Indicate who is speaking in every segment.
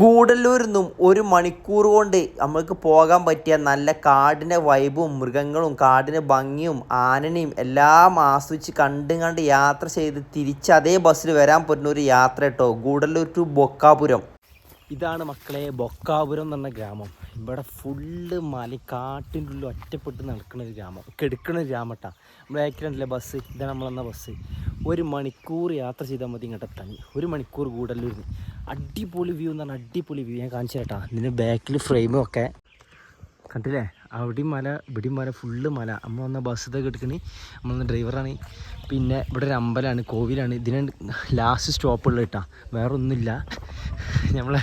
Speaker 1: ഗൂഡല്ലൂരിൽ നിന്നും ഒരു മണിക്കൂർ കൊണ്ട് നമ്മൾക്ക് പോകാൻ പറ്റിയ നല്ല കാടിന്റെ വൈബും മൃഗങ്ങളും കാടിന്റെ ഭംഗിയും ആനനെയും എല്ലാം ആസ്വദിച്ച് കണ്ടും കണ്ട് യാത്ര ചെയ്ത് തിരിച്ച് അതേ ബസ്സിൽ വരാൻ പറ്റുന്ന ഒരു യാത്ര കേട്ടോ. ഗൂഡല്ലൂർ ടു ബൊക്കാപുരം. ഇതാണ് മക്കളെ ബൊക്കാപുരം എന്ന് പറഞ്ഞ ഗ്രാമം. ഇവിടെ ഫുള്ള് മല കാട്ടിന്റെ ഉള്ളിൽ ഒറ്റപ്പെട്ട് നടക്കുന്ന ഒരു ഗ്രാമം. കെടുക്കുന്ന ഒരു ഗ്രാമട്ടാ നമ്മൾ ആക്സിഡന്റിലെ ബസ്? ഇതാണ് നമ്മളെന്ന ബസ്. ഒരു മണിക്കൂർ യാത്ര ചെയ്താൽ മതി ഇങ്ങോട്ട് എത്താൻ. ഒരു മണിക്കൂർ കൂടല്ലൂരിന് അടിപൊളി വ്യൂ എന്ന് പറഞ്ഞാൽ അടിപൊളി വ്യൂ ഞാൻ കാണിച്ചു കേട്ടാ ഇതിന്റെ ബാക്കിൽ ഫ്രെയിമും ഒക്കെ. കണ്ടില്ലേ? അവിടെയും മല ഇവിടെയും മല ഫുള്ള് മല. അമ്മ വന്ന ബസ് ഇതൊക്കെ എടുക്കണി. വന്ന ഡ്രൈവറാണ് പിന്നെ ഇവിടെ ഒരു അമ്പലമാണ് കോവിലാണ്. ഇതിന് ലാസ്റ്റ് സ്റ്റോപ്പുള്ള കേട്ടാ. വേറെ ഒന്നുമില്ല നമ്മളെ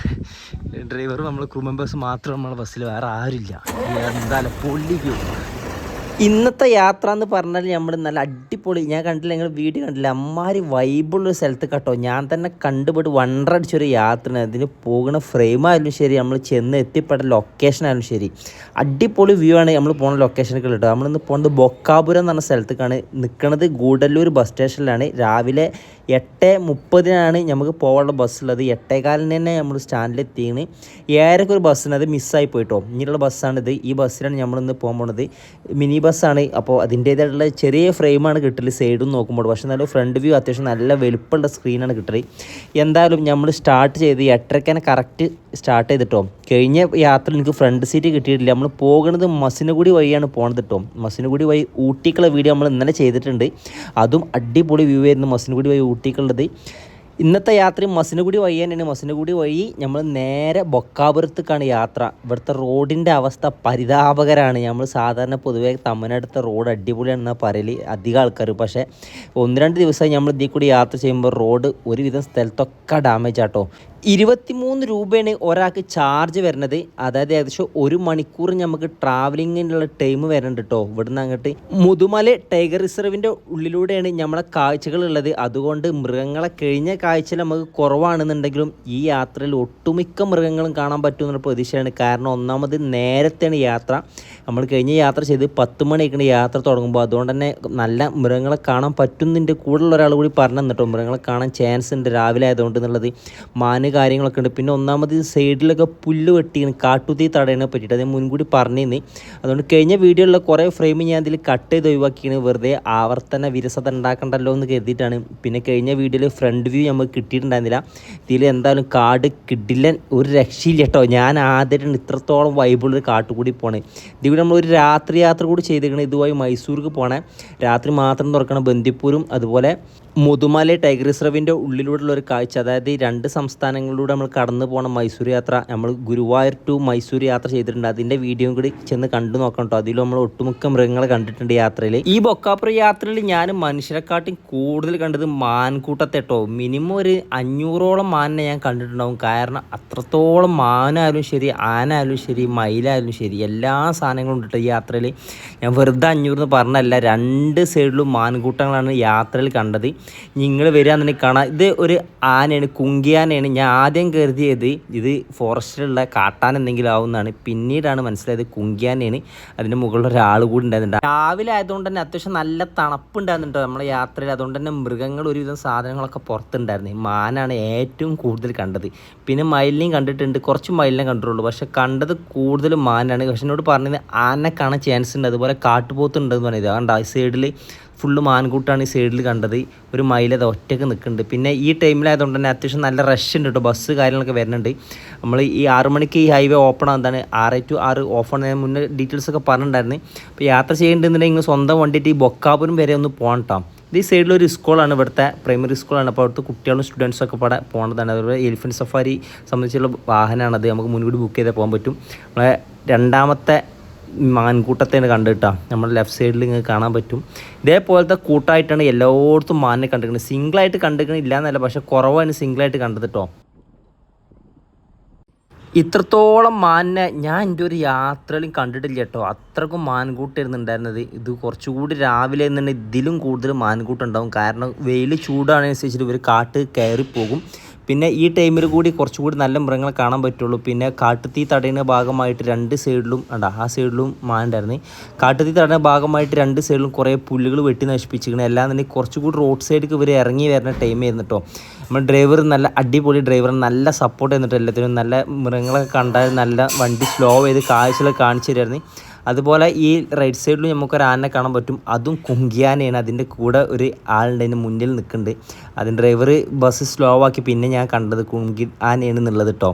Speaker 1: ഡ്രൈവറും നമ്മൾ ക്രൂ മെമ്പേഴ്സ് മാത്രം നമ്മളെ ബസ്സിൽ വേറെ ആരുമില്ല. എന്തായാലും പൊള്ളി വ്യൂ ഇന്നത്തെ യാത്ര എന്ന് പറഞ്ഞാൽ നമ്മൾ നല്ല അടിപൊളി. ഞാൻ കണ്ടില്ല നിങ്ങൾ വീഡിയോ കണ്ടില്ല അമ്മാരി വൈബുള്ളൊരു സ്ഥലത്ത് കേട്ടോ. ഞാൻ തന്നെ കണ്ടുപോയിട്ട് വണ്ടർ യാത്ര അതിന് പോകുന്ന ഫ്രെയിം ആയാലും ശരി നമ്മൾ ചെന്ന് എത്തിപ്പെട്ട ലൊക്കേഷൻ ആയാലും ശരി. അടിപൊളി വ്യൂ ആണ് നമ്മൾ പോകുന്ന ലൊക്കേഷനൊക്കെ കേട്ടോ. നമ്മളിന്ന് പോകുന്നത് ബൊക്കാപുരം എന്ന് പറഞ്ഞ സ്ഥലത്തേക്കാണ്. നിൽക്കുന്നത് ഗൂഡല്ലൂർ ബസ് സ്റ്റേഷനിലാണ് രാവിലെ എട്ട് മുപ്പതിനാണ് നമുക്ക് പോകാനുള്ള ബസ്സുള്ളത് എട്ടേകാലിന് തന്നെ നമ്മൾ സ്റ്റാൻഡിലെത്തിയാണ് ഏതൊക്കെ ഒരു ബസ്സിന് അത് മിസ്സായി പോയിട്ടോ ഇനിയുള്ള ബസ്സാണിത് ഈ ബസ്സിലാണ് നമ്മളിന്ന് പോകാൻ പോണത്. മിനി ബസ്സാണ്. അപ്പോൾ അതിന്റേതായിട്ടുള്ള ചെറിയ ഫ്രെയിമാണ് കിട്ടൽ സൈഡും നോക്കുമ്പോൾ. പക്ഷേ നല്ല ഫ്രണ്ട് വ്യൂ അത്യാവശ്യം നല്ല വലുപ്പമുള്ള സ്ക്രീനാണ് കിട്ടൽ എന്തായാലും നമ്മൾ സ്റ്റാർട്ട് ചെയ്ത് എട്ടരക്കനെ കറക്റ്റ് സ്റ്റാർട്ട് ചെയ്തിട്ടോ. കഴിഞ്ഞ യാത്ര എനിക്ക് ഫ്രണ്ട് സീറ്റ് കിട്ടിയിട്ടില്ല. നമ്മൾ പോകുന്നത് മസിനുകുടി വഴിയാണ് പോണത് കേട്ടോ മസിനുകുടി വഴി ഊട്ടിക്കുള്ള വീഡിയോ നമ്മൾ ഇന്നലെ ചെയ്തിട്ടുണ്ട്. അതും അടിപൊളി വ്യൂ ആയിരുന്നു മസിനുകുടി വഴി ഊട്ടിക്കുള്ളത്. ഇന്നത്തെ യാത്ര മസിനുകുടി വഴി തന്നെയാണ്. മസിനുകുടി വഴി നമ്മൾ നേരെ ബൊക്കാപുരത്തേക്കാണ് യാത്ര. ഇവിടുത്തെ റോഡിന്റെ അവസ്ഥ പരിതാപകരമാണ് നമ്മൾ സാധാരണ പൊതുവെ തമ്മനടുത്ത റോഡ് അടിപൊളിയാണ് അടിപൊളിയാണെന്നാണ് പറയൽ അധികം ആൾക്കാർ പക്ഷേ ഒന്ന് രണ്ട് ദിവസമായി നമ്മൾ ഇതിൽ കൂടി യാത്ര ചെയ്യുമ്പോൾ റോഡ് ഒരുവിധം സ്ഥലത്തൊക്കെ ഡാമേജ് ആട്ടോ ഇരുപത്തിമൂന്ന് രൂപയാണ് ഒരാൾക്ക് ചാർജ് വരുന്നത്. അതായത് ഏകദേശം ഒരു മണിക്കൂർ നമുക്ക് ട്രാവലിങ്ങിനുള്ള ടൈം വരുന്നുണ്ട് കേട്ടോ ഇവിടുന്ന് അങ്ങോട്ട് മുതുമല ടൈഗർ റിസർവിന്റെ ഉള്ളിലൂടെയാണ് നമ്മളെ കാഴ്ചകൾ ഉള്ളത്. അതുകൊണ്ട് മൃഗങ്ങളെ കഴിഞ്ഞ കാഴ്ചയിൽ നമുക്ക് കുറവാണെന്നുണ്ടെങ്കിലും ഈ യാത്രയിൽ ഒട്ടുമിക്ക മൃഗങ്ങളും കാണാൻ പറ്റുമെന്നുള്ള പ്രതീക്ഷയാണ്. കാരണം ഒന്നാമത് നേരത്തെയാണ് യാത്ര. നമ്മൾ കഴിഞ്ഞ യാത്ര ചെയ്ത് പത്ത് മണിയൊക്കെയാണ് യാത്ര തുടങ്ങുമ്പോൾ. അതുകൊണ്ട് തന്നെ നല്ല മൃഗങ്ങളെ കാണാൻ പറ്റുന്നതിന്റെ കൂടുതലുള്ള ഒരാൾ കൂടി പറഞ്ഞു തന്നിട്ടോ മൃഗങ്ങളെ കാണാൻ ചാൻസ് ഉണ്ട് രാവിലെ ആയതുകൊണ്ട് എന്നുള്ളത്. മാന് കാര്യങ്ങളൊക്കെ ഉണ്ട്. പിന്നെ ഒന്നാമത് സൈഡിലൊക്കെ പുല്ല് വെട്ടിയാണ്. കാട്ടുതീ തടയണെ പറ്റിയിട്ട് അത് മുൻകൂടി പറഞ്ഞിരുന്നു. അതുകൊണ്ട് കഴിഞ്ഞ വീഡിയോയിലുള്ള കുറേ ഫ്രെയിം ഞാൻ അതിൽ കട്ട് ചെയ്ത് ഒഴിവാക്കിയാണ്. വെറുതെ ആവർത്തന വിരസത ഉണ്ടാക്കണ്ടല്ലോ എന്ന് കരുതിയിട്ടാണ്. പിന്നെ കഴിഞ്ഞ വീഡിയോയിൽ ഫ്രണ്ട് വ്യൂ നമുക്ക് കിട്ടിയിട്ടുണ്ടായിരുന്നില്ല. ഇതിൽ എന്തായാലും കാട് കിടിലൻ ഒരു രക്ഷയില്ല കേട്ടോ ഞാൻ ആദ്യമായിട്ടാണ് ഇത്രത്തോളം വൈബുള്ളൊരു കാട്ടുകൂടി പോണേ. ഇതിവിടെ നമ്മൾ ഒരു രാത്രി യാത്ര കൂടി ചെയ്തേക്കണം ഇതുമായി മൈസൂർക്ക് പോണേ. രാത്രി മാത്രം തുറക്കണം ബന്ദിപ്പൂരും അതുപോലെ മുതുമല ടൈഗർ റിസർവിന്റെ ഉള്ളിലൂടെയുള്ള ഒരു കാഴ്ച. അതായത് ഈ രണ്ട് സംസ്ഥാനങ്ങളിലൂടെ നമ്മൾ കടന്നു പോകണ മൈസൂർ യാത്ര നമ്മൾ ഗുരുവായൂർ ടു മൈസൂർ യാത്ര ചെയ്തിട്ടുണ്ട്. അതിന്റെ വീഡിയോയും കൂടി ചെന്ന് കണ്ടു നോക്കണം കേട്ടോ അതിൽ നമ്മൾ ഒട്ടുമുക്ക മൃഗങ്ങളെ കണ്ടിട്ടുണ്ട് യാത്രയിൽ ഈ ബൊക്കാപ്പുറ യാത്രയിൽ ഞാൻ മനുഷ്യരെക്കാട്ടും കൂടുതൽ കണ്ടത് മാൻകൂട്ടത്തെ കേട്ടോ മിനിമം ഒരു അഞ്ഞൂറോളം മാനിനെ ഞാൻ കണ്ടിട്ടുണ്ടാവും. കാരണം അത്രത്തോളം മാനായാലും ശരി ആനായാലും ശരി മയിലായാലും ശരി എല്ലാ സാധനങ്ങളും ഉണ്ട് ഈ യാത്രയിൽ ഞാൻ വെറുതെ അഞ്ഞൂറ് എന്ന് പറഞ്ഞല്ല രണ്ട് സൈഡിലും മാൻകൂട്ടങ്ങളാണ് യാത്രയിൽ കണ്ടത്. നിങ്ങൾ വരികയാണെന്നുണ്ടെങ്കിൽ കാണാം. ഇത് ഒരു ആനയാണ് കുങ്കിയാനയാണ്. ഞാൻ ആദ്യം കരുതിയത് ഇത് ഫോറസ്റ്റിലുള്ള കാട്ടാൻ എന്തെങ്കിലും ആവുന്നതാണ് പിന്നീടാണ് മനസ്സിലായത് കുങ്കിയാനയാണ്. അതിന്റെ മുകളിൽ ഒരാൾ കൂടി ഉണ്ടായിരുന്നുണ്ട്. രാവിലെ ആയതുകൊണ്ട് തന്നെ അത്യാവശ്യം നല്ല തണുപ്പുണ്ടായിരുന്നുണ്ട് നമ്മളെ യാത്രയിൽ. അതുകൊണ്ട് തന്നെ മൃഗങ്ങൾ ഒരുവിധം സാധനങ്ങളൊക്കെ പുറത്തുണ്ടായിരുന്നു. മാനാണ് ഏറ്റവും കൂടുതൽ കണ്ടത്. പിന്നെ മയിലിനെയും കണ്ടിട്ടുണ്ട്. കുറച്ച് മയിലിനെ കണ്ടിട്ടുള്ളൂ. പക്ഷെ കണ്ടത് കൂടുതൽ മാനാണ്. പക്ഷെ എന്നോട് പറഞ്ഞത് ആനെ കാണാൻ ചാൻസ് ഉണ്ട്. അതുപോലെ കാട്ടുപോത്ത് ഉണ്ടെന്ന് പറഞ്ഞത് അതുകൊണ്ട് ആ സൈഡിൽ ഫുള്ള് മാൻകൂട്ടാണ് ഈ സൈഡിൽ കണ്ടത്. ഒരു മയിലത് ഒറ്റയ്ക്ക് നിൽക്കുന്നുണ്ട് പിന്നെ ഈ ടൈമിലായതുകൊണ്ട് തന്നെ അത്യാവശ്യം നല്ല റഷ് ഉണ്ട് കേട്ടോ ബസ് കാര്യങ്ങളൊക്കെ വരുന്നുണ്ട് നമ്മൾ ഈ ആറ് മണിക്ക് ഈ ഹൈവേ ഓപ്പൺ ആകുന്നതാണ് ആറ് ടു ആറ് ഓപ്പൺ ഞാൻ മുന്നേ ഡീറ്റെയിൽസ് ഒക്കെ പറഞ്ഞിട്ടുണ്ടായിരുന്നു. അപ്പോൾ യാത്ര ചെയ്യേണ്ടതെന്നുണ്ടെങ്കിൽ സ്വന്തം വണ്ടിയിട്ട് ഈ ബൊക്കാപുരം വരെ ഒന്ന് പോകണം കേട്ടോ ഇത് ഈ സൈഡിലൊരു സ്കൂളാണ് ഇവിടുത്തെ പ്രൈമറി സ്കൂളാണ് അപ്പോൾ അവിടുത്തെ കുട്ടികളും സ്റ്റുഡൻസും ഒക്കെ ഇവിടെ പോകേണ്ടതാണ് അതുപോലെ എലിഫന്റ് സഫാരി സംബന്ധിച്ചുള്ള വാഹനമാണത് നമുക്ക് മുൻകൂട്ടി ബുക്ക് ചെയ്താൽ പോകാൻ പറ്റും. നമ്മളെ രണ്ടാമത്തെ മാൻകൂട്ടത്തേന് കണ്ടിട്ടാ. നമ്മുടെ ലെഫ്റ്റ് സൈഡിൽ നിങ്ങൾക്ക് കാണാൻ പറ്റും. ഇതേപോലത്തെ കൂട്ടായിട്ടാണ് എല്ലായിടത്തും മാനിനെ കണ്ടിരിക്കുന്നത്. സിംഗിളായിട്ട് കണ്ടിരിക്കണില്ല എന്നല്ല പക്ഷെ കുറവാണ് സിംഗിളായിട്ട് കണ്ടത് കേട്ടോ ഇത്രത്തോളം മാനിനെ ഞാൻ എന്റെ ഒരു യാത്രയിലും കണ്ടിട്ടില്ല കേട്ടോ അത്രക്കും മാൻകൂട്ടായിരുന്നു ഉണ്ടായിരുന്നത്. ഇത് കുറച്ചുകൂടി രാവിലെ എന്നുണ്ടെങ്കിൽ ഇതിലും കൂടുതൽ മാൻകൂട്ടുണ്ടാവും കാരണം വെയിൽ ചൂടാണനുസരിച്ചിട്ട് ഇവർ കാട്ട് കയറി പോകും പിന്നെ ഈ ടൈമിൽ കൂടി കുറച്ചുകൂടി നല്ല മൃഗങ്ങളെ കാണാൻ പറ്റുള്ളൂ. പിന്നെ കാട്ടുതീ തടയുന്ന ഭാഗമായിട്ട് രണ്ട് സൈഡിലും അണ്ട ആ സൈഡിലും മാനുണ്ടായിരുന്നു കാട്ടുതീ തടയുന്ന ഭാഗമായിട്ട് രണ്ട് സൈഡിലും കുറേ പുല്ലുകൾ വെട്ടി നശിപ്പിച്ചിരിക്കണം എല്ലാം തന്നെ കുറച്ചുകൂടി റോഡ് സൈഡിലേക്ക് ഇവർ ഇറങ്ങി വരുന്ന ടൈം ആയിരുന്നു കേട്ടോ നമ്മുടെ ഡ്രൈവർ നല്ല അടിപൊളി ഡ്രൈവർ നല്ല സപ്പോർട്ട് ചെയ്തിട്ട് എല്ലാത്തിനും നല്ല മൃഗങ്ങളൊക്കെ കണ്ടാൽ നല്ല വണ്ടി സ്ലോ ചെയ്ത് കാഴ്ചകളൊക്കെ കാണിച്ചു തരുമായിരുന്നു അതുപോലെ ഈ റൈറ്റ് സൈഡിൽ നമുക്കൊരു ആനനെ കാണാൻ പറ്റും. അതും കുങ്കിയാനയാണ് അതിന്റെ കൂടെ ഒരു ആളുണ്ട് അതിന്റെ മുന്നിൽ നിൽക്കുന്നുണ്ട് അതിന്റെ ഡ്രൈവർ ബസ് സ്ലോ ആക്കി പിന്നെ ഞാൻ കണ്ടത് കുങ്കി ആനയാണ് എന്നുള്ളത് കേട്ടോ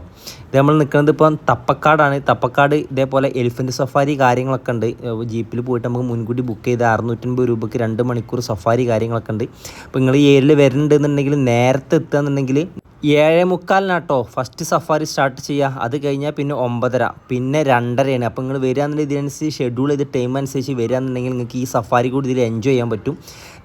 Speaker 1: ഇത് നമ്മൾ നിൽക്കുന്നത് ഇപ്പം തപ്പക്കാടാണ്. തപ്പക്കാട് ഇതേപോലെ എലിഫന്റ് സഫാരി കാര്യങ്ങളൊക്കെ ഉണ്ട്. ജീപ്പിൽ പോയിട്ട് നമുക്ക് മുൻകൂട്ടി ബുക്ക് ചെയ്ത് അറുന്നൂറ്റൻപത് രൂപയ്ക്ക് രണ്ട് മണിക്കൂർ സഫാരി കാര്യങ്ങളൊക്കെ ഉണ്ട്. അപ്പോൾ നിങ്ങൾ ഈ ഏരിയയിൽ വരുന്നുണ്ടെന്നുണ്ടെങ്കിൽ നേരത്തെ എത്തുകയെന്നുണ്ടെങ്കിൽ ഏഴേ മുക്കാലിനാട്ടോ ഫസ്റ്റ് സഫാരി സ്റ്റാർട്ട് ചെയ്യുക അത് കഴിഞ്ഞാൽ പിന്നെ ഒമ്പതര. പിന്നെ രണ്ടരയാണ്. അപ്പോൾ നിങ്ങൾ വരികയാണെന്നുണ്ടെങ്കിൽ ഇതിനനുസരിച്ച് ഷെഡ്യൂൾ ചെയ്ത് ടൈം അനുസരിച്ച് വരികയാണെന്നുണ്ടെങ്കിൽ നിങ്ങൾക്ക് ഈ സഫാരി കൂടി ഇതിൽ എൻജോയ് ചെയ്യാൻ പറ്റും.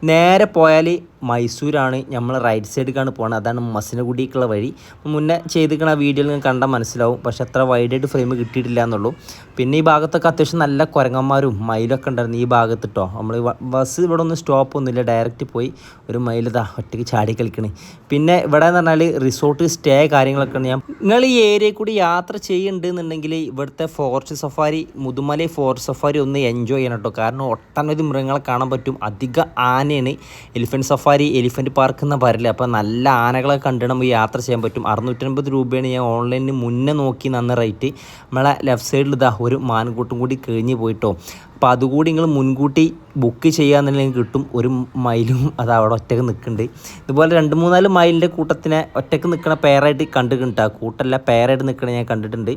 Speaker 1: നേരെ പോയാൽ മൈസൂരാണ് നമ്മൾ റൈറ്റ് സൈഡിലേക്കാണ് പോകുന്നത് അതാണ് മസിനഗുഡിക്കുള്ള വഴി. മുന്നേ ചെയ്തിരിക്കണ വീഡിയോയിൽ നിങ്ങൾക്ക് കണ്ടാൽ മനസ്സിലാവും. പക്ഷേ അത്ര വൈഡായിട്ട് ഫ്രെയിം കിട്ടിയിട്ടില്ല എന്നുള്ളൂ. പിന്നെ ഈ ഭാഗത്തൊക്കെ അത്യാവശ്യം നല്ല കുരങ്ങന്മാരും മയിലൊക്കെ ഉണ്ടായിരുന്നു ഈ ഭാഗത്ത് കേട്ടോ നമ്മൾ ബസ് ഇവിടെ ഒന്നും സ്റ്റോപ്പ് ഒന്നുമില്ല. ഡയറക്റ്റ് പോയി ഒരു മയിൽ ഇതാ ഒറ്റയ്ക്ക് ചാടി കളിക്കണേ. പിന്നെ ഇവിടെ എന്ന് പറഞ്ഞാൽ റിസോർട്ട് സ്റ്റേ കാര്യങ്ങളൊക്കെ ഞാൻ നിങ്ങൾ ഈ ഏരിയയിൽ കൂടി യാത്ര ചെയ്യുന്നുണ്ടെന്നുണ്ടെങ്കിൽ ഇവിടുത്തെ forest safari Mudumalai forest safari ഒന്ന് എൻജോയ് ചെയ്യണം കേട്ടോ കാരണം ഒട്ടനവധി മൃഗങ്ങളെ കാണാൻ പറ്റും. അധിക ആനയാണ് എലിഫന്റ് സഫാരി എലിഫന്റ് പാർക്ക് എന്ന പറയില്ല അപ്പോൾ നല്ല ആനകളെ കണ്ടിട്ട് നമുക്ക് യാത്ര ചെയ്യാൻ പറ്റും. അറുന്നൂറ്റൻപത് രൂപയാണ് ഞാൻ ഓൺലൈനിൽ മുന്നേ നോക്കി നന്ന റേറ്റ്. നമ്മളെ ലെഫ്റ്റ് സൈഡിൽ ഇതാ ഒരു മാൻകൂട്ടും കൂടി കഴിഞ്ഞ് പോയിട്ടോ. അപ്പോൾ അതുകൂടി നിങ്ങൾ മുൻകൂട്ടി ബുക്ക് ചെയ്യാന്നുണ്ടെങ്കിൽ കിട്ടും. ഒരു മൈലും അത് അവിടെ ഒറ്റയ്ക്ക് നിൽക്കുന്നുണ്ട്. ഇതുപോലെ രണ്ട് മൂന്നാൽ മൈലിന്റെ കൂട്ടത്തിനെ ഒറ്റയ്ക്ക് നിൽക്കണ പേരായിട്ട് കണ്ടിട്ടുണ്ട് കൂട്ടല്ല പേരായിട്ട് നിൽക്കണ ഞാൻ കണ്ടിട്ടുണ്ട്.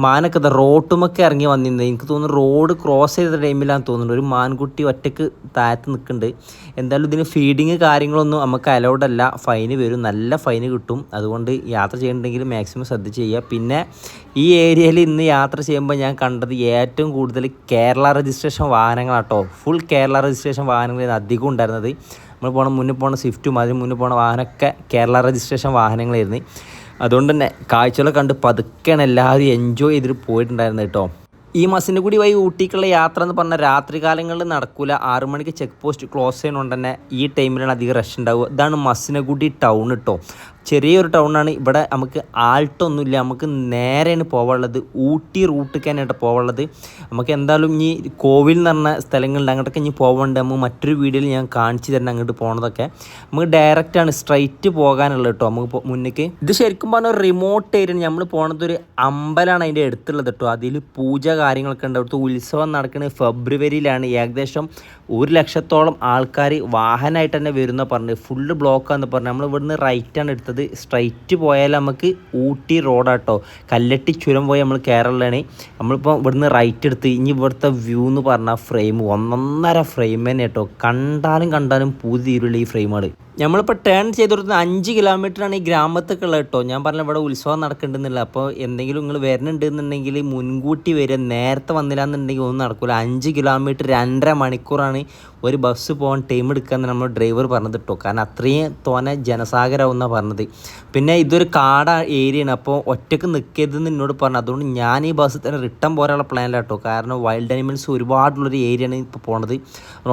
Speaker 1: മാനൊക്കെ ഇതാ റോട്ടുമൊക്കെ ഇറങ്ങി വന്നിരുന്നത് എനിക്ക് തോന്നുന്നു റോഡ് ക്രോസ് ചെയ്ത ടൈമിലാന്ന് തോന്നുന്നു. ഒരു മാൻകുട്ടി ഒറ്റയ്ക്ക് താഴത്ത് നിൽക്കുന്നുണ്ട്. എന്തായാലും ഇതിന് ഫീഡിങ് കാര്യങ്ങളൊന്നും നമുക്ക് അലൗഡ് അല്ല. ഫൈന് വരും. നല്ല ഫൈന് കിട്ടും. അതുകൊണ്ട് യാത്ര ചെയ്യണമെങ്കിൽ മാക്സിമം ശ്രദ്ധിച്ച് ചെയ്യുക. പിന്നെ ഈ ഏരിയയിൽ ഇന്ന് യാത്ര ചെയ്യുമ്പോൾ ഞാൻ കണ്ടത് ഏറ്റവും കൂടുതൽ കേരള രജിസ്ട്രേഷൻ വാഹനങ്ങളാട്ടോ. ഫുൾ കേരള രജിസ്ട്രേഷൻ വാഹനങ്ങളായിരുന്നു അധികം ഉണ്ടായിരുന്നത്. നമ്മൾ പോണ മുന്നിൽ പോണ സ്വിഫ്റ്റും അതിന് മുന്നിൽ പോണ വാഹനമൊക്കെ കേരള രജിസ്ട്രേഷൻ വാഹനങ്ങളായിരുന്നു. അതുകൊണ്ട് തന്നെ കാഴ്ചകളെ കണ്ട് പതുക്കെയാണ് എല്ലാവരും എൻജോയ് ചെയ്തിട്ട് പോയിട്ടുണ്ടായിരുന്നത് കേട്ടോ. ഈ മസിന്റെ കൂടി വഴി ഊട്ടിക്കുള്ള യാത്ര എന്ന് പറഞ്ഞാൽ രാത്രി കാലങ്ങളിൽ നടക്കൂല. ആറു മണിക്ക് ചെക്ക് പോസ്റ്റ് ക്ലോസ് ചെയ്യുന്നതുകൊണ്ട് തന്നെ ഈ ടൈമിലാണ് അധികം റഷ് ഉണ്ടാവുക. ഇതാണ് മസിനഗുഡി ടൗൺ കേട്ടോ. ചെറിയൊരു ടൗണാണ്. ഇവിടെ നമുക്ക് ആൾട്ടൊന്നുമില്ല. നമുക്ക് നേരെയാണ് പോകാനുള്ളത് ഊട്ടി റൂട്ടിക്കാനായിട്ട് പോകാനുള്ളത് നമുക്ക് എന്തായാലും ഇനി കോവിൽ എന്ന് പറഞ്ഞ സ്ഥലങ്ങളുണ്ട്. അങ്ങോട്ടൊക്കെ ഇനി പോകേണ്ടത് നമുക്ക് മറ്റൊരു വീഡിയോയിൽ ഞാൻ കാണിച്ചു തരണം അങ്ങോട്ട് പോണതൊക്കെ. നമുക്ക് ഡയറക്റ്റാണ് സ്ട്രൈറ്റ് പോകാനുള്ളത് കേട്ടോ. നമുക്ക് മുന്നേക്ക്. ഇത് ശരിക്കും പറഞ്ഞ ഒരു റിമോട്ട് ഏരിയ നമ്മൾ പോണത് ഒരു അമ്പലമാണ് അതിന്റെ അടുത്തുള്ളത് കേട്ടോ. അതിൽ പൂജ കാര്യങ്ങളൊക്കെ ഉണ്ട്. അവിടുത്തെ ഉത്സവം നടക്കുന്നത് ഫെബ്രുവരിയിലാണ്. ഏകദേശം ഒരു ലക്ഷത്തോളം ആൾക്കാർ വാഹനമായിട്ട് തന്നെ വരുന്ന പറഞ്ഞത്. ഫുള്ള് ബ്ലോക്കാന്ന് പറഞ്ഞു നമ്മൾ ഇവിടുന്ന് റൈറ്റാണ് എടുത്തത്. സ്ട്രൈറ്റ് പോയാൽ നമുക്ക് ഊട്ടി റോഡാട്ടോ കല്ലട്ടി ചുരം പോയി നമ്മൾ കേരളമാണ് നമ്മളിപ്പോൾ ഇവിടുന്ന് റൈറ്റ് എടുത്ത് ഇനി ഇവിടുത്തെ വ്യൂ എന്ന് പറഞ്ഞാൽ ഫ്രെയിം ഒന്നൊന്നര ഫ്രെയിം തന്നെ കേട്ടോ കണ്ടാലും കണ്ടാലും പൂതി തീരുള്ള ഈ ഫ്രെയിമാണ് നമ്മളിപ്പോൾ ടേൺ ചെയ്ത് കൊടുത്ത അഞ്ച് കിലോമീറ്ററാണ് ഈ ഗ്രാമത്തൊക്കെ ഉള്ളത് കേട്ടോ. ഞാൻ പറഞ്ഞ ഇവിടെ ഉത്സവം നടക്കേണ്ടെന്നില്ല അപ്പോൾ എന്തെങ്കിലും നിങ്ങൾ വരുന്നുണ്ടെന്നുണ്ടെങ്കിൽ മുൻകൂട്ടി വരിക. നേരത്തെ വന്നില്ല എന്നുണ്ടെങ്കിൽ ഒന്നും നടക്കില്ല അഞ്ച് കിലോമീറ്റർ രണ്ടര മണിക്കൂറാണ് ഒരു ബസ് പോകാൻ ടൈം എടുക്കാമെന്ന് നമ്മൾ ഡ്രൈവർ പറഞ്ഞത് കേട്ടോ. കാരണം അത്രയും തോനെ ജനസാഗരമാവുന്നാണ് പറഞ്ഞത്. പിന്നെ ഇതൊരു കാട ഏരിയയാണ് അപ്പോൾ ഒറ്റയ്ക്ക് നിൽക്കരുതെന്ന് എന്നോട് പറഞ്ഞു. അതുകൊണ്ട് ഞാൻ ഈ ബസ് തന്നെ റിട്ടേൺ പോരാനുള്ള പ്ലാനില്ല കേട്ടോ. കാരണം വൈൽഡ് അനിമൽസ് ഒരുപാടുള്ളൊരു ഏരിയയാണ് ഇപ്പോൾ പോണത്.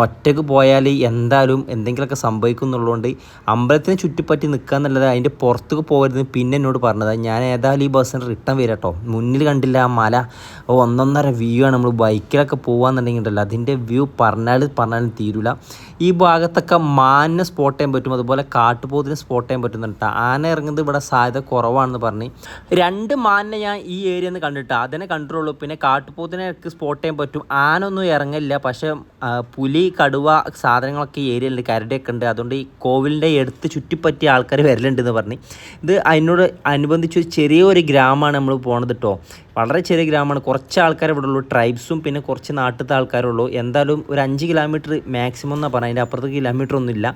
Speaker 1: ഒറ്റയ്ക്ക് പോയാൽ എന്തായാലും എന്തെങ്കിലുമൊക്കെ സംഭവിക്കുന്നുള്ളതുകൊണ്ട് അമ്പലത്തിന് ചുറ്റിപ്പറ്റി നിൽക്കുക എന്നുള്ളത് അതിന്റെ പുറത്തേക്ക് പോകരുത്. പിന്നെ എന്നോട് പറഞ്ഞത് ഞാൻ ഏതായാലും ഈ ബസ്സിന് റിട്ടേൺ വരാം കേട്ടോ മുന്നിൽ കണ്ടില്ല ആ മല. ഒന്നൊന്നര വ്യൂ ആണ്. നമ്മൾ ബൈക്കിലൊക്കെ പോകാന്നുണ്ടെങ്കിൽ ഉണ്ടല്ലോ അതിന്റെ വ്യൂ പറഞ്ഞാൽ പറഞ്ഞാലും തീരില്ല ഈ ഭാഗത്തൊക്കെ മാനിനെ സ്പോട്ട് ചെയ്യാൻ പറ്റും അതുപോലെ കാട്ടുപോത്തിനെ സ്പോട്ട് ചെയ്യാൻ പറ്റുന്നുണ്ട്. ആന ഇറങ്ങുന്നത് ഇവിടെ സാധ്യത കുറവാണെന്ന് പറഞ്ഞ്. രണ്ട് മാനിനെ ഞാൻ ഈ ഏരിയയിൽ നിന്ന് കണ്ടിട്ട് അതിനെ കണ്ടിട്ടുള്ളൂ പിന്നെ കാട്ടുപോത്തിനെ സ്പോട്ട് ചെയ്യാൻ പറ്റും. ആന ഒന്നും ഇറങ്ങില്ല പക്ഷേ പുലി കടുവ സാധനങ്ങളൊക്കെ ഈ ഏരിയയിൽ കരടിയൊക്കെ ഉണ്ട്. അതുകൊണ്ട് ഈ കോവിലിന്റെ എടുത്ത് ചുറ്റിപ്പറ്റിയ ആൾക്കാർ വരലുണ്ടെന്ന് പറഞ്ഞ്. ഇത് അതിനോട് അനുബന്ധിച്ച് ചെറിയൊരു ഗ്രാമമാണ് നമ്മൾ പോണത് കേട്ടോ വളരെ ചെറിയ ഗ്രാമമാണ്. കുറച്ച് ആൾക്കാരെ ഇവിടെ ഉള്ളൂ. ട്രൈബ്സും പിന്നെ കുറച്ച് നാട്ടിലത്തെ ആൾക്കാരുള്ളൂ എന്തായാലും ഒരു അഞ്ച് കിലോമീറ്റർ മാക്സിമം എന്നാണ് പറഞ്ഞത്. അതിന്റെ അപ്പുറത്ത് കിലോമീറ്റർ ഒന്നുമില്ല.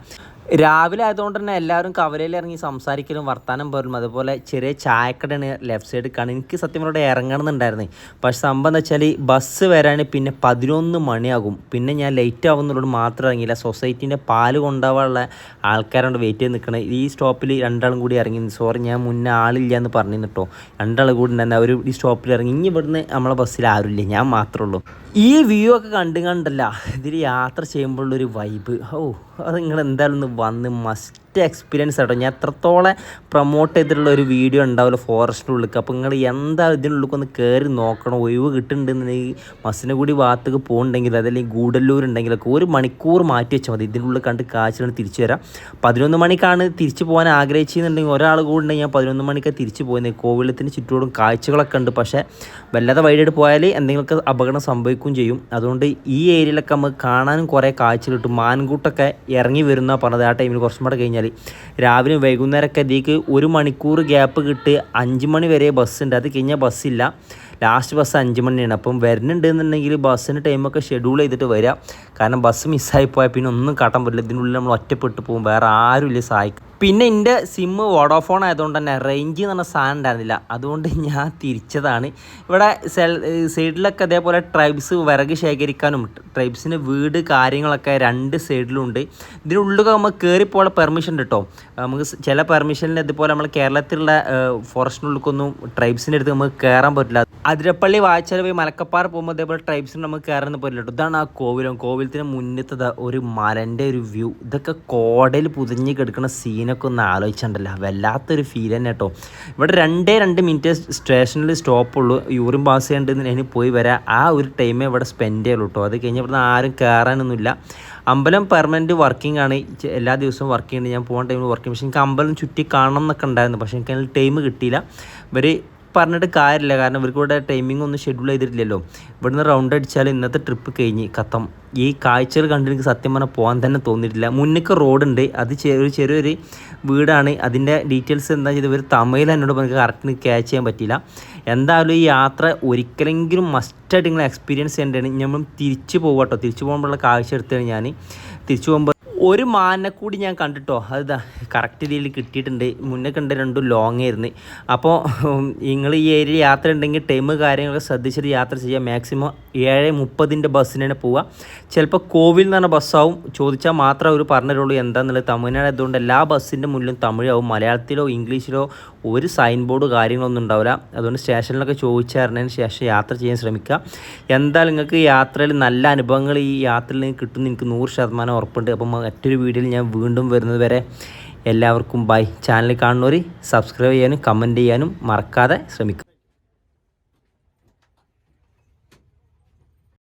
Speaker 1: രാവിലെ ആയതുകൊണ്ട് തന്നെ എല്ലാവരും കവലയിൽ ഇറങ്ങി സംസാരിക്കലും വർത്താനം പോലും അതുപോലെ ചെറിയ ചായക്കടയാണ് ലെഫ്റ്റ് സൈഡ് കാണും എനിക്ക് സത്യം പറഞ്ഞാൽ ഇറങ്ങണമെന്നുണ്ടായിരുന്നു. പക്ഷെ സംഭവം എന്താ വെച്ചാൽ ബസ് വരാൻ പിന്നെ പതിനൊന്ന് മണിയാകും. പിന്നെ ഞാൻ ലേറ്റ് ആവുന്നതുകൊണ്ട് മാത്രം ഇറങ്ങിയില്ല. സൊസൈറ്റീന്റെ പാൽ കൊണ്ടുപോകാനുള്ള ആൾക്കാരോട് വെയിറ്റ് ചെയ്ത് നിൽക്കണേ ഈ സ്റ്റോപ്പിൽ രണ്ടാളും കൂടി ഇറങ്ങി സോറി ഞാൻ മുന്നേ ആളില്ല എന്ന് പറഞ്ഞു കേട്ടോ. രണ്ടാൾ കൂടി ഉണ്ടായിരുന്നു. അവർ ഈ സ്റ്റോപ്പിൽ ഇറങ്ങി. ഇനി ഇവിടുന്ന് നമ്മളെ ബസ്സിൽ ആരുമില്ല ഞാൻ മാത്രമേ ഉള്ളൂ. ഈ വ്യൂ ഒക്കെ കണ്ടു കണ്ടല്ല ഇതിൽ യാത്ര ചെയ്യുമ്പോഴുള്ളൊരു വൈബ് ഓ അത് നിങ്ങൾ എന്തായാലും ഒന്ന് വന്ന് മസ്റ്റ് എക്സ്പീരിയൻസ് ആട്ടോ. ഞാൻ എത്രത്തോളം പ്രൊമോട്ട് ചെയ്തിട്ടുള്ള ഒരു വീഡിയോ ഉണ്ടാവില്ല ഫോറസ്റ്റിന്റെ ഉള്ളിൽ അപ്പോൾ നിങ്ങൾ എന്താ ഇതിനുള്ളിൽ ഒന്ന് കയറി നോക്കണം. ഒഴിവ് കിട്ടുന്നുണ്ടെന്നുണ്ടെങ്കിൽ കൂടി ഭാഗത്തേക്ക് പോകുന്നുണ്ടെങ്കിൽ അതല്ലെങ്കിൽ ഗൂഡല്ലൂർ ഉണ്ടെങ്കിലൊക്കെ ഒരു മണിക്കൂർ മാറ്റി വെച്ചാൽ മതി. ഇതിനുള്ളിൽ കണ്ട് കാച്ചിലാണ് തിരിച്ചു വരാം. പതിനൊന്ന് മണിക്കാണ് തിരിച്ചു പോകാൻ ആഗ്രഹിച്ചെന്നുണ്ടെങ്കിൽ ഒരാൾ കൂടെ ഉണ്ടെങ്കിൽ ഞാൻ പതിനൊന്ന് മണിക്ക് തിരിച്ചു പോയിരുന്നത്. കോവിലത്തിന് ചുറ്റോടും കാഴ്ചകളൊക്കെ ഉണ്ട്. പക്ഷേ വല്ലാതെ വഴിയായിട്ട് പോയാൽ എന്തെങ്കിലുമൊക്കെ അപകടം സംഭവിക്കുകയും ചെയ്യും. അതുകൊണ്ട് ഈ ഏരിയയിലൊക്കെ നമുക്ക് കാണാനും കുറേ കാഴ്ച കിട്ടും. മാൻകൂട്ടൊക്കെ ഇറങ്ങി വരുന്ന പറഞ്ഞത്. ആ ടൈമിൽ കുറച്ചും കൂടെ കഴിഞ്ഞാൽ രാവിലെ വൈകുന്നേരമൊക്കെ ഇതിലേക്ക് ഒരു മണിക്കൂർ ഗ്യാപ്പ് കിട്ടി അഞ്ച് മണി വരെ ബസ് ഉണ്ട്. അത് കഴിഞ്ഞാൽ ബസ്സില്ല ലാസ്റ്റ് ബസ് അഞ്ച് മണിയാണ്. അപ്പം വരുന്നുണ്ട് എന്നുണ്ടെങ്കിൽ ബസ്സിന് ടൈമൊക്കെ ഷെഡ്യൂൾ ചെയ്തിട്ട് വരിക കാരണം ബസ് മിസ്സായി പോയാൽ പിന്നെ ഒന്നും കാട്ടാൻ പറ്റില്ല. ഇതിനുള്ളിൽ നമ്മൾ ഒറ്റപ്പെട്ട് പോകും. വേറെ ആരും ഇല്ല സഹായിക്കും പിന്നെ എന്റെ സിമ്മ് വോഡോഫോൺ ആയതുകൊണ്ട് തന്നെ റേഞ്ച് എന്ന് പറഞ്ഞ സാധനം ഉണ്ടായിരുന്നില്ല. അതുകൊണ്ട് ഞാൻ തിരിച്ചതാണ്. ഇവിടെ സെൽ സൈഡിലൊക്കെ അതേപോലെ ട്രൈബ്സ് വിറക് ശേഖരിക്കാനും ട്രൈബ്സിന് വീട് കാര്യങ്ങളൊക്കെ രണ്ട് സൈഡിലുണ്ട് ഇതിനുള്ളിലൊക്കെ നമ്മൾ കയറിപ്പോകാൻ പെർമിഷൻ കേട്ടോ നമുക്ക് ചില പെർമിഷനിൽ ഇതുപോലെ നമ്മൾ കേരളത്തിലുള്ള ഫോറസ്റ്റിനുള്ളിലേക്കൊന്നും ട്രൈബ്സിന്റെ അടുത്ത് നമുക്ക് കയറാൻ പറ്റില്ല. അതിരപ്പള്ളി വായച്ചാൽ പോയി മലക്കപ്പാറ പോകുമ്പോൾ അതേപോലെ ട്രൈബ്സിന് നമുക്ക് കയറാൻ പറ്റില്ല കേട്ടോ ഇതാണ് ആ കോവിലും. കോവിലത്തിന് മുന്നത്തത് ഒരു മലന്റെ ഒരു വ്യൂ ഇതൊക്കെ കോടയിൽ പുതിഞ്ഞ് കിടക്കുന്ന സീനൊക്കെ ഒന്ന് ആലോചിച്ചിട്ടുണ്ടല്ലോ വല്ലാത്തൊരു ഫീൽ തന്നെ കേട്ടോ ഇവിടെ രണ്ടേ രണ്ട് മിനിറ്റ് സ്റ്റേഷനിൽ സ്റ്റോപ്പുള്ളൂ യൂറിൻ പാസ് ചെയ്യേണ്ടതിന് ഇനി പോയി വരാം. ആ ഒരു ടൈമേ ഇവിടെ സ്പെൻഡ് ചെയ്യുള്ളൂ കേട്ടോ അത് കഴിഞ്ഞ് ഇവിടുന്ന് ആരും കയറാനൊന്നുമില്ല അമ്പലം പെർമനന്റ് വർക്കിംഗ് ആണ്. എല്ലാ ദിവസവും വർക്ക് ചെയ്യുന്നുണ്ട് ഞാൻ പോകുന്ന ടൈമിൽ വർക്കിംഗ് പക്ഷേ എനിക്ക് അമ്പലം ചുറ്റി കാണണം എന്നൊക്കെ ഉണ്ടായിരുന്നു പക്ഷേ എനിക്ക് അതിൽ ടൈം കിട്ടിയില്ല. ഇവർ പറഞ്ഞിട്ട് കാര്യമില്ല. കാരണം ഇവർക്ക് ഇവിടെ ടൈമിംഗ് ഒന്നും ഷെഡ്യൂൾ ചെയ്തിട്ടില്ലല്ലോ. ഇവിടുന്ന് റൗണ്ട് അടിച്ചാൽ ഇന്നത്തെ ട്രിപ്പ് കഴിഞ്ഞ് കത്തം. ഈ കാഴ്ചകൾ കണ്ട് എനിക്ക് സത്യം പറഞ്ഞാൽ പോകാൻ തന്നെ തോന്നിയിട്ടില്ല. മുന്നൊക്കെ റോഡുണ്ട് അത് ചെറിയ ചെറിയൊരു വീടാണ്. അതിന്റെ ഡീറ്റെയിൽസ് എന്താ ചെയ്ത് ഒരു തമിഴിൽ എന്നോട് നമുക്ക് കറക്റ്റ് ക്യാച്ച് ചെയ്യാൻ പറ്റിയില്ല. എന്തായാലും ഈ യാത്ര ഒരിക്കലെങ്കിലും മസ്റ്റായിട്ട് നിങ്ങൾ എക്സ്പീരിയൻസ് ചെയ്യേണ്ടതാണ്. നമ്മൾ തിരിച്ചു പോകട്ടോ തിരിച്ചു പോകുമ്പോഴുള്ള കാഴ്ച എടുത്താണ് ഞാൻ തിരിച്ചു പോകുമ്പോൾ ഒരു മാനക്കൂടി കൂടി ഞാൻ കണ്ടിട്ടോ. അതാ കറക്റ്റ് രീതിയിൽ കിട്ടിയിട്ടുണ്ട്. മുന്നേ കണ്ട രണ്ടും ലോങ് ആയിരുന്നു. അപ്പോൾ നിങ്ങൾ ഈ ഏരിയ യാത്ര ഉണ്ടെങ്കിൽ ടൈം കാര്യങ്ങളൊക്കെ ശ്രദ്ധിച്ചിട്ട് യാത്ര ചെയ്യുക മാക്സിമം ഏഴ് മുപ്പതിന്റെ ബസ്സിനാണ് പോവുക ചിലപ്പോൾ കോവിൽ എന്ന് പറഞ്ഞ ബസ്സാവും ചോദിച്ചാൽ മാത്രമേ അവർ പറഞ്ഞുള്ളൂ എന്താണെന്നുള്ളത് തമിഴ്നാട് ആയതുകൊണ്ട് എല്ലാ ബസ്സിന്റെ മുന്നിലും തമിഴാവും. മലയാളത്തിലോ ഇംഗ്ലീഷിലോ ഒരു സൈൻ ബോർഡ് കാര്യങ്ങളൊന്നും ഉണ്ടാവില്ല. അതുകൊണ്ട് സ്റ്റേഷനിലൊക്കെ ചോദിച്ചറിഞ്ഞതിന് ശേഷം യാത്ര ചെയ്യാൻ ശ്രമിക്കുക. എന്തായാലും നിങ്ങൾക്ക് യാത്രയിൽ നല്ല അനുഭവങ്ങൾ ഈ യാത്രയിൽ കിട്ടുന്ന എനിക്ക് നൂറ് ശതമാനം ഉറപ്പുണ്ട്. അപ്പം മറ്റൊരു വീഡിയോയിൽ ഞാൻ വീണ്ടും വരുന്നത് വരെ എല്ലാവർക്കും ബൈ ചാനൽ കാണുന്നവർ സബ്സ്ക്രൈബ് ചെയ്യാനും കമന്റ് ചെയ്യാനും മറക്കാതെ ശ്രമിക്കുക.